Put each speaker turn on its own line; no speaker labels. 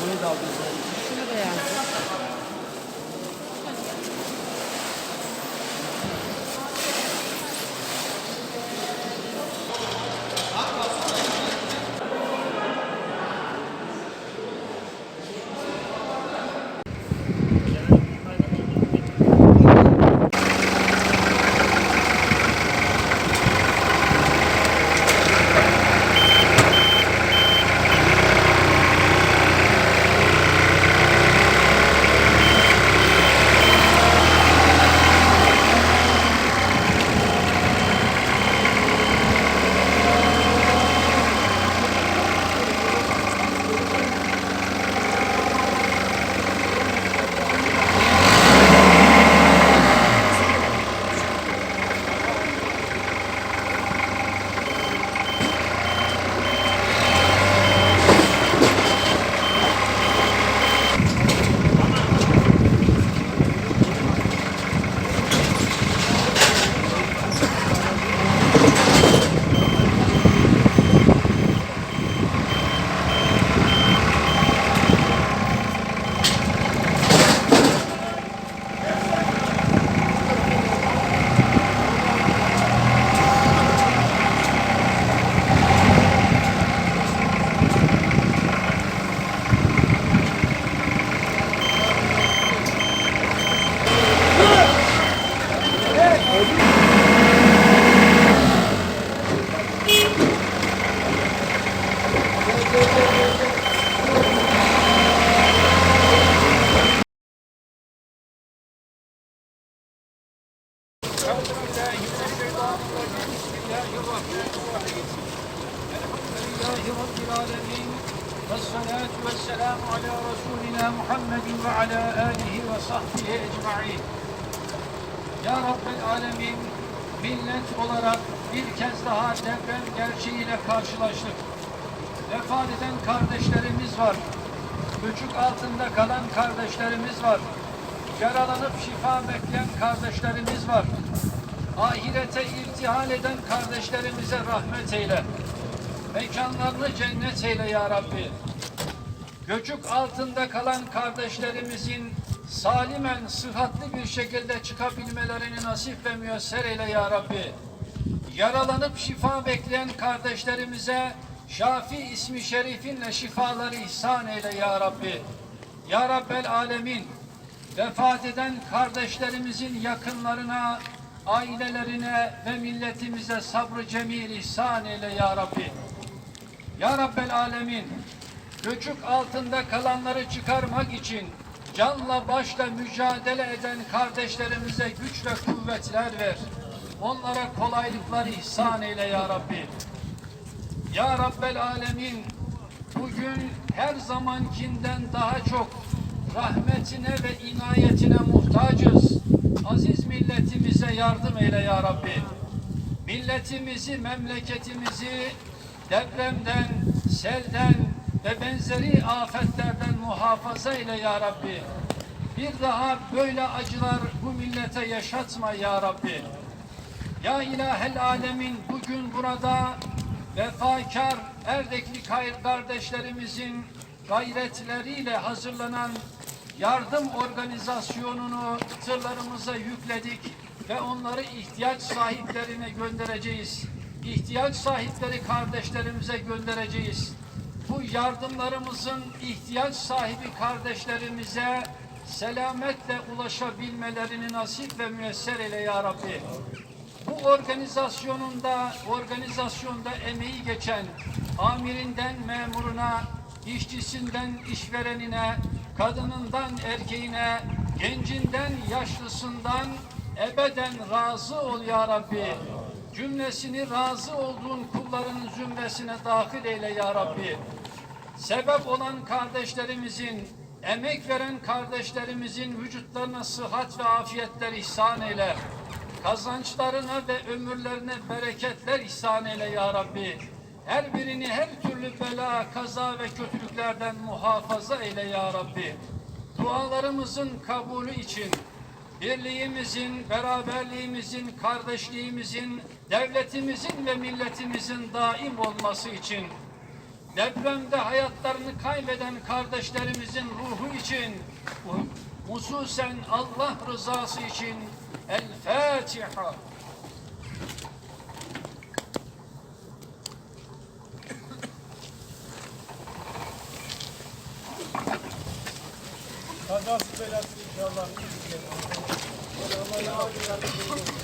물에다
어디서 실어야
لله رب العالمين والصلاة والسلام على رسولنا محمد وعلى آله وصحبه أجمعين Ya Rabbel Alemin millet olarak bir kez daha deprem gerçeğiyle karşılaştık. Vefat eden kardeşlerimiz var. Göçük altında kalan kardeşlerimiz var. Yaralanıp şifa bekleyen kardeşlerimiz var. Ahirete irtihal eden kardeşlerimize rahmet eyle. Mekanlarını cennet eyle ya Rabbi. Göçük altında kalan kardeşlerimizin salimen, sıhhatli bir şekilde çıkabilmelerini nasip ve müyesser eyle ya Rabbi. Yaralanıp şifa bekleyen kardeşlerimize Şafi ismi şerifinle şifaları ihsan eyle ya Rabbi. Ya Rabbel Alemin, vefat eden kardeşlerimizin yakınlarına, ailelerine ve milletimize sabrı cemil ihsan eyle ya Rabbi. Ya Rabbel Alemin, göçük altında kalanları çıkarmak için canla başla mücadele eden kardeşlerimize güç ve kuvvetler ver. Onlara kolaylıklar ihsan eyle ya Rabbi. Ya Rabbel Alemin, bugün her zamankinden daha çok rahmetine ve inayetine muhtacız. Aziz milletimize yardım eyle ya Rabbi milletimizi, memleketimizi depremden, selden ve benzeri afetlerden muhafaza eyle ya Rabbi. Bir daha böyle acılar bu millete yaşatma ya Rabbi. Ya ilahel alemin bugün burada vefakar Erdekli kay- kardeşlerimizin gayretleriyle hazırlanan yardım organizasyonunu tırlarımıza yükledik ve onları ihtiyaç sahiplerine göndereceğiz. İhtiyaç sahipleri kardeşlerimize göndereceğiz. Bu yardımlarımızın ihtiyaç sahibi kardeşlerimize selametle ulaşabilmelerini nasip ve müyesser eyle ya Rabbi. Bu organizasyonunda, organizasyonda emeği geçen amirinden memuruna, işçisinden işverenine, kadınından erkeğine, gencinden yaşlısından ebeden razı ol ya Rabbi. Cümlesini razı olduğun kulların zümresine dahil eyle ya Rabbi sebep olan kardeşlerimizin, emek veren kardeşlerimizin vücutlarına sıhhat ve afiyetler ihsan eyle. Kazançlarına ve ömürlerine bereketler ihsan eyle ya Rabbi. Her birini her türlü bela, kaza ve kötülüklerden muhafaza eyle ya Rabbi. Dualarımızın kabulü için birliğimizin, beraberliğimizin, kardeşliğimizin, devletimizin ve milletimizin daim olması için depremde hayatlarını kaybeden kardeşlerimizin ruhu için, hususen Allah rızası için El Fatiha.
Kazası belası inşallah. Allah yardımcı olsun.